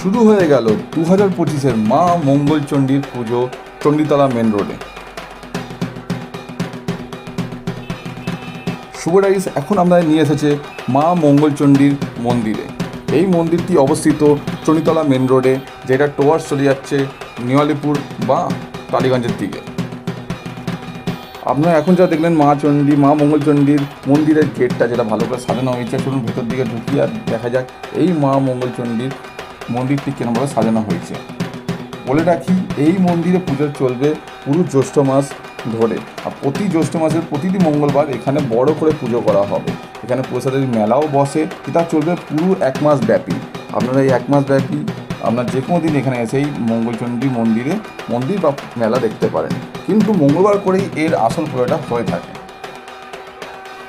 শুরু হয়ে গেল দু হাজার পঁচিশের মা মঙ্গলচণ্ডীর পুজো চণ্ডীতলা মেন রোডে। শুভরাইস এখন আমরা নিয়ে এসেছে মা মঙ্গলচণ্ডীর মন্দিরে। এই মন্দিরটি অবস্থিত চণ্ডীতলা মেন রোডে, যেটা টোয়ার্স চলে যাচ্ছে নিয়ালিপুর বা টালিগঞ্জের দিকে। আপনারা এখন যা দেখলেন মা চণ্ডী, মা মঙ্গলচণ্ডীর মন্দিরের গেটটা, যেটা ভালো করে সাজানো হয়েছে। চলুন ভেতর দিকে ঢুকি আর দেখা যাক এই মা মঙ্গলচণ্ডীর মন্দিরটি কেরমভাবে সাজানো হয়েছে। বলে রাখি, এই মন্দিরে পুজো চলবে পুরো জ্যৈষ্ঠ মাস ধরে। আর প্রতি জ্যৈষ্ঠ মাসের প্রতিটি মঙ্গলবার এখানে বড় করে পুজো করা হবে। এখানে প্রসাদের মেলাও বসে, এটা চলবে পুরো এক মাস ব্যাপী। আপনারা এই এক মাস ব্যাপী আপনার যে কোনো দিন এখানে এসেই মঙ্গলচণ্ডী মন্দিরে মন্দির বা মেলা দেখতে পারেন। কিন্তু মঙ্গলবার করেই এর আসল পুজোটা হয়ে থাকে।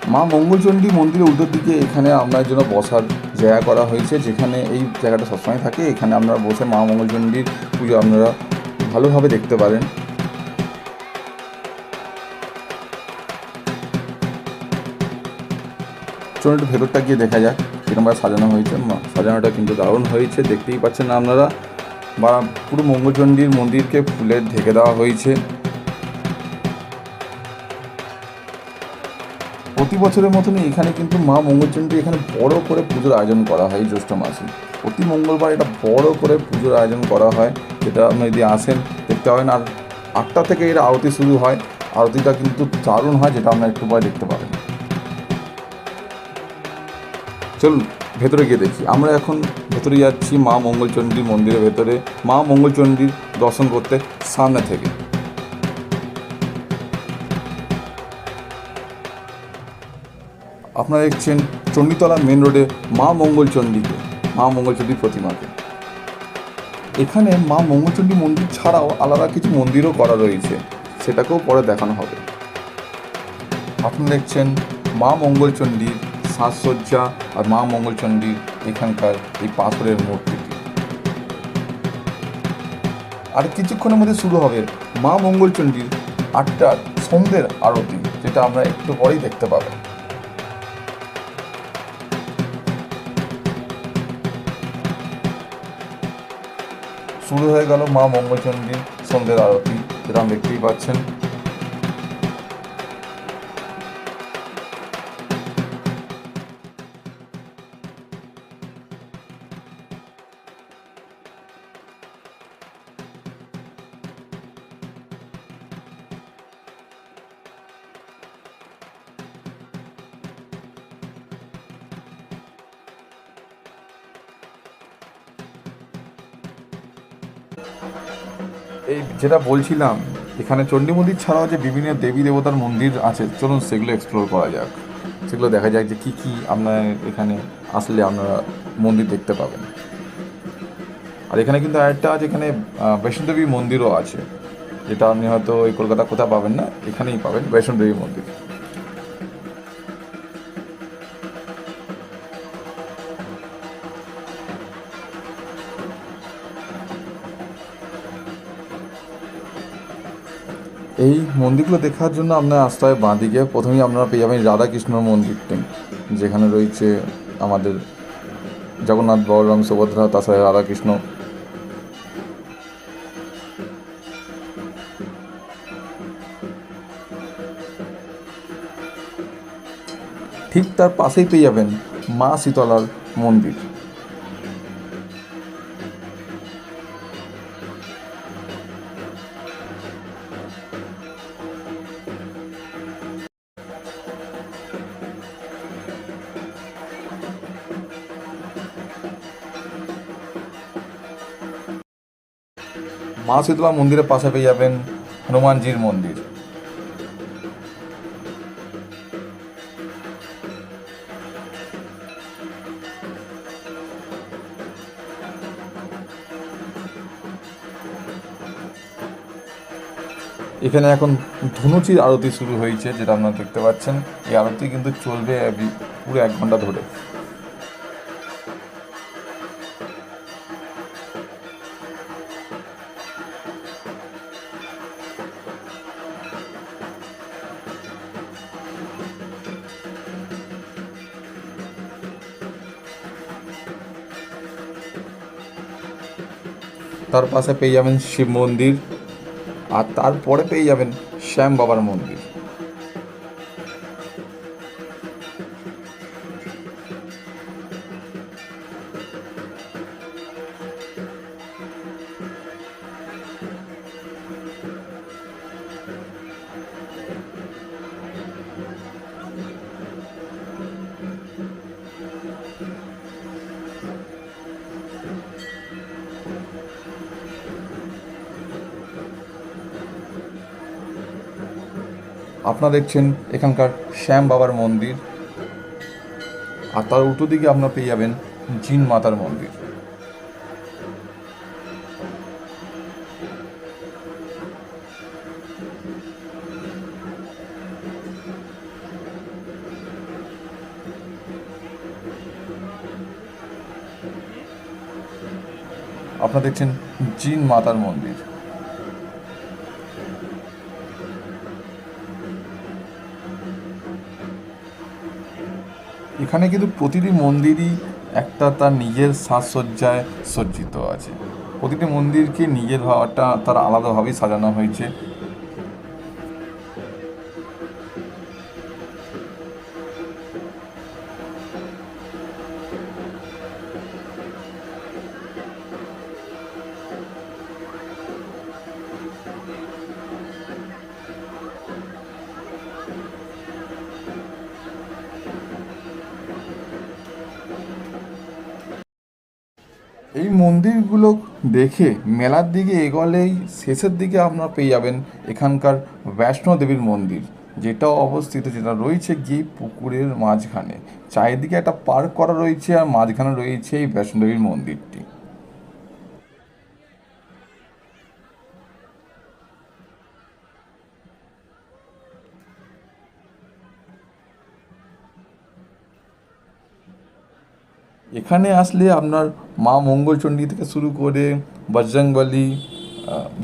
মা মঙ্গলচণ্ডী মন্দিরের উল্টোর দিকে এখানে আপনার জন্য বসার জায়গা করা হয়েছে, যেখানে এই জায়গাটা সবসময় থাকে। এখানে আপনারা বসে মা মঙ্গলচণ্ডীর পুজো আপনারা ভালোভাবে দেখতে পারেন। চলুন একটু ভেতরটা গিয়ে দেখা যাক কিরমভাবে সাজানো হয়েছে। সাজানোটা কিন্তু দারুণ হয়েছে, দেখতেই পাচ্ছেন আপনারা। বা পুরো মঙ্গলচণ্ডীর মন্দিরকে ফুলে ঢেকে দেওয়া হয়েছে। প্রতি বছরের মতনই এখানে কিন্তু মা মঙ্গলচণ্ডী এখানে বড় করে পুজোর আয়োজন করা হয় জ্যৈষ্ঠ মাসে। প্রতি মঙ্গলবার এটা বড় করে পুজোর আয়োজন করা হয়, যেটা আপনি যদি আসেন দেখতে পাবেন আর আটটা থেকে এর আরতি শুরু হয়। আরতিটা কিন্তু দারুণ হয়, যেটা আপনারা একটু পরে দেখতে পাবেন। চলুন, ভেতরে গিয়ে দেখি। আমরা এখন ভেতরে যাচ্ছি মা মঙ্গলচণ্ডীর মন্দিরের ভেতরে। মা মঙ্গলচণ্ডীর দর্শন করতে সামনে থেকে। আপনারা দেখছেন চণ্ডীতলা মেন রোডে মা মঙ্গলচণ্ডীকে মা মঙ্গলচণ্ডীর প্রতিমাকে। এখানে মা মঙ্গলচণ্ডী মন্দির ছাড়াও আলাদা কিছু মন্দিরও করা রয়েছে, সেটাকেও পরে দেখানো হবে। আপনারা দেখছেন মা মঙ্গলচণ্ডীর সাজসজ্জা আর মা মঙ্গলচণ্ডীর এখানকার এই পাথরের মূর্তিটি। আর কিছুক্ষণের মধ্যে শুরু হবে মা মঙ্গলচণ্ডীর আটটার সন্ধ্যের আরতি, যেটা আমরা একটু পরেই দেখতে পাবেন শুরু হয়ে গেল মা মঙ্গলচণ্ডীর সন্ধ্যের আরতি। যেটা দেখতেই পাচ্ছেন। এই যেটা বলছিলাম, এখানে চণ্ডী মন্দির ছাড়াও যে বিভিন্ন দেবী দেবতার মন্দির আছে, চলুন সেগুলো এক্সপ্লোর করা যাক। সেগুলো দেখা যাক যে কী কী আপনার এখানে আসলে আপনারা মন্দির দেখতে পাবেন। আর এখানে কিন্তু আরেকটা আছে, এখানে বৈষ্ণোদেবী মন্দিরও আছে। যেটা আপনি হয়তো ওই কলকাতা কোথাও পাবেন না, এখানেই পাবেন বৈষ্ণোদেবী মন্দির। এই মন্দিরগুলো দেখার জন্য আপনার আসতে হয় বাঁদিকে প্রথমেই আপনারা পেয়ে যাবেন রাধাকৃষ্ণ মন্দিরটি যেখানে রয়েছে আমাদের জগন্নাথ, বলরাম, সুভদ্রা, তাছাড়া রাধাকৃষ্ণ। ঠিক তার পাশেই পেয়ে যাবেন মা শীতলার মন্দির। মা শীতলা মন্দিরের পাশে পেয়ে যাবেন হনুমানজির মন্দির। এখানে এখন ধনুচির আরতি শুরু হয়েছে, যেটা আপনারা দেখতে পাচ্ছেন। এই আরতি কিন্তু চলবে পুরো এক ঘণ্টা ধরে। তার পাশে পেয়ে যাবেন শিব মন্দির আর তারপরে পেয়ে যাবেন শ্যাম বাবার মন্দির। আপনারা দেখছেন এখানকার শ্যাম বাবার মন্দির। আর তার উল্টো দিকে আপনারা পেয়ে যাবেন জিন মাতার মন্দির। আপনারা দেখছেন জিন মাতার মন্দির। এখানে কিন্তু প্রতিটি মন্দিরই একটা তার নিজের সাজসজ্জায় সজ্জিত আছে। প্রতিটি মন্দিরকে নিজের ভাবটা তার আলাদাভাবেই সাজানো হয়েছে। এই মন্দিরগুলো দেখে মেলার দিকে এগোলেই শেষের দিকে আপনারা পেয়ে যাবেন এখানকার বৈষ্ণো দেবীর মন্দির যেটা অবস্থিত, যেটা রয়েছে গিয়ে পুকুরের মাঝখানে। চারিদিকে একটা পার্ক করা রয়েছে আর মাঝখানে রয়েছে এই বৈষ্ণো দেবীর মন্দিরটি। এখানে আসলে আপনার মা মঙ্গলচণ্ডী থেকে শুরু করে বজরংবলী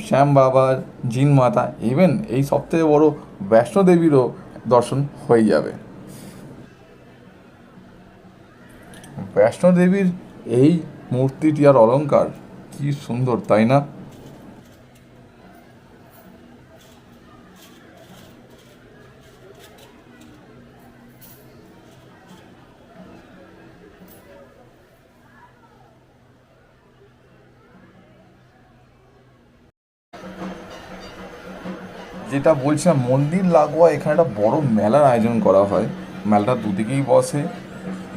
শ্যাম বাবার, জিন মাতা ইভেন এই সবথেকে বড় বৈষ্ণো দেবীরও দর্শন হয়ে যাবে। বৈষ্ণো দেবীর এই মূর্তিটি আর অলঙ্কার কি সুন্দর, তাই না? যেটা বলছিলাম, মন্দির লাগোয়া, এখানে একটা বড় মেলার আয়োজন করা হয়। মেলাটা দুদিকেই বসে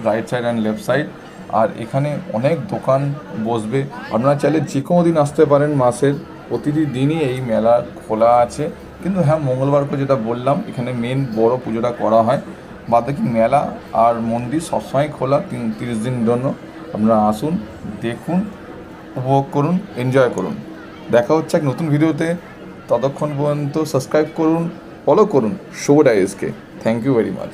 right side and left side আর এখানে অনেক দোকান বসবে। আপনারা চাইলে যে কোনো দিন আসতে পারেন মাসের। প্রতিটি দিনই এই মেলা খোলা আছে। কিন্তু হ্যাঁ মঙ্গলবার করে যেটা বললাম, এখানে মেন বড় পুজোটা করা হয়। বাদবাকি মেলা আর মন্দির সবসময় খোলা তিন, তিরিশ দিন জন্য। আপনারা আসুন, দেখুন, উপভোগ করুন এনজয় করুন। দেখা হচ্ছে এক নতুন ভিডিওতে ততক্ষণ পর্যন্ত সাবস্ক্রাইব করুন ফলো করুন শো ডাইজকে থ্যাংক ইউ ভেরি মাচ